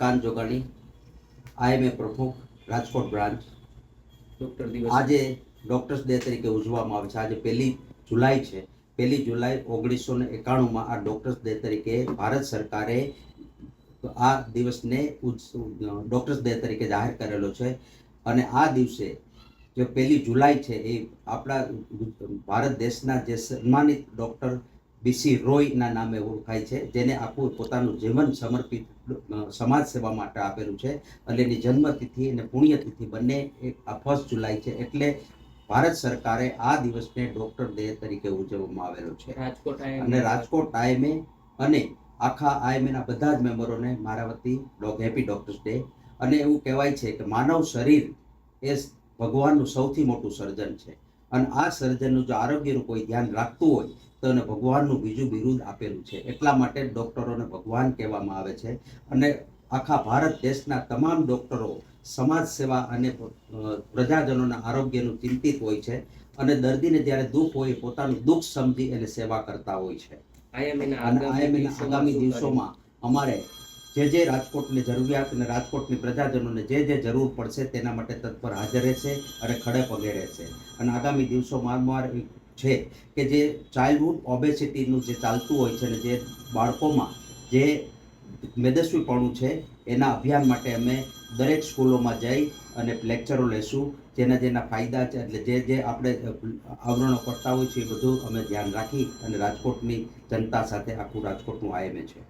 Chandrakant Jogani IMA પ્રમુખ Rajkot branch. Doctor દિવસ. આજે ડોક્ટર્સ ડે તરીકે ઉજવવામાં આવે છે. આજે પહેલી જુલાઈ છે. પહેલી જુલાઈ ઓગણીસો ને એકાણુંમાં આ ડોક્ટર્સ ડે તરીકે ભારત સરકારે આ દિવસને ડૉક્ટર્સ ડે તરીકે જાહેર કરેલો છે. અને આ દિવસે જે પહેલી જુલાઈ છે એ આપણા ભારત દેશના જે સન્માનિત ડૉક્ટર બીસી રોયના નામે ઓળખાય છે જેને આખું પોતાનું જીવન સમર્પિત સમાજ સેવા માટે આપેલું છે. અને એની જન્મતિથિ અને પુણ્યતિથિ બંને આ ફર્સ્ટ જુલાઈ છે એટલે ભારત સરકારે આ દિવસને ડૉક્ટર ડે તરીકે ઉજવવામાં આવેલો છે. અને રાજકોટ આઈએમએ અને આખા આઈએમએના બધા જ મેમ્બરોને મારા વતી હેપી ડોક્ટર્સ ડે. અને એવું કહેવાય છે કે માનવ શરીર એ ભગવાનનું સૌથી મોટું સર્જન છે. અને આ સર્જનનું જો આરોગ્યનું કોઈ ધ્યાન રાખતું હોય તો એને ભગવાનનું બીજું બિરુદ આપેલું છે. એટલા માટે ડૉક્ટરોને ભગવાન કહેવામાં આવે છે. અને આખા ભારત દેશના તમામ ડૉક્ટરો સમાજ સેવા અને પ્રજાજનોના આરોગ્યનું ચિંતિત હોય છે અને દર્દીને જ્યારે દુઃખ હોય પોતાનું દુઃખ સમજી એને સેવા કરતા હોય છે. આગામી દિવસોમાં અમારે જે જે રાજકોટની જરૂરિયાત અને રાજકોટની પ્રજાજનોને જે જે જરૂર પડશે તેના માટે તત્પર હાજર રહેશે અને ખડે પગે રહેશે અને આગામી દિવસો મારમાર છે કે જે ચાઇલ્ડહુડ ઓબેસિટીનું જે ચાલતું હોય છે અને જે બાળકોમાં જે મેદસ્વીપણું છે, એના અભિયાન માટે અમે દરેક સ્કૂલોમાં જઈ અને લેક્ચરો લેશું. જેના જેના ફાયદા છે એટલે જે જે આપણે આવરણો કરતા હોય છે એ બધું અમે ધ્યાન રાખી અને રાજકોટની જનતા સાથે આખું રાજકોટનું આયમે છે.